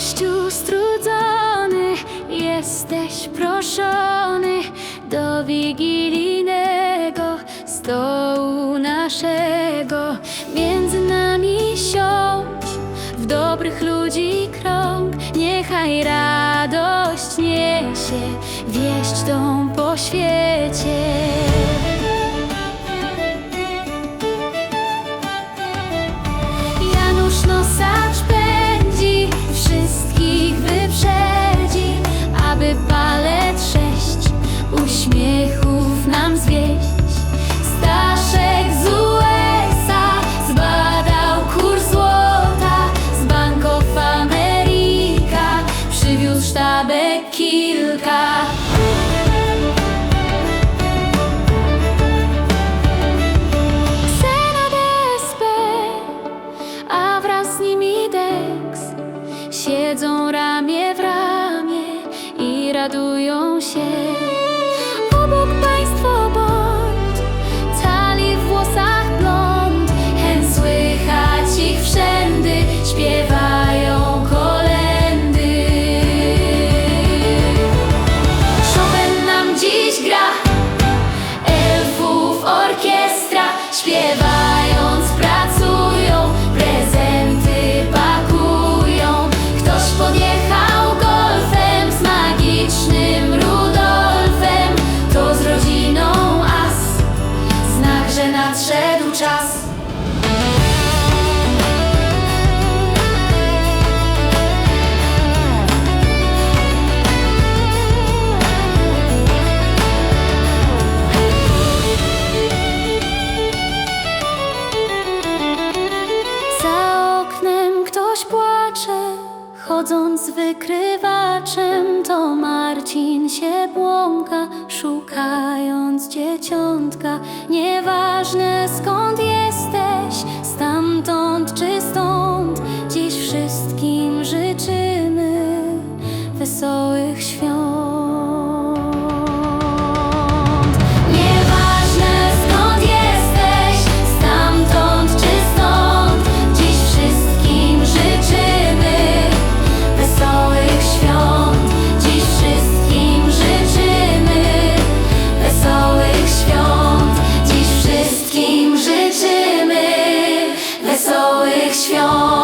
Kościół strudzony, jesteś proszony do wigilijnego stołu naszego. Między nami siądź, w dobrych ludzi krąg, niechaj radość niesie wieść tą po świecie. Siedzą ramię w ramię i radują się nadszedł czas. Za oknem ktoś płacze, chodząc wykrywaczem, to Marcin się błąka, szukając dzieciątka. Nieważne skąd całych świąt.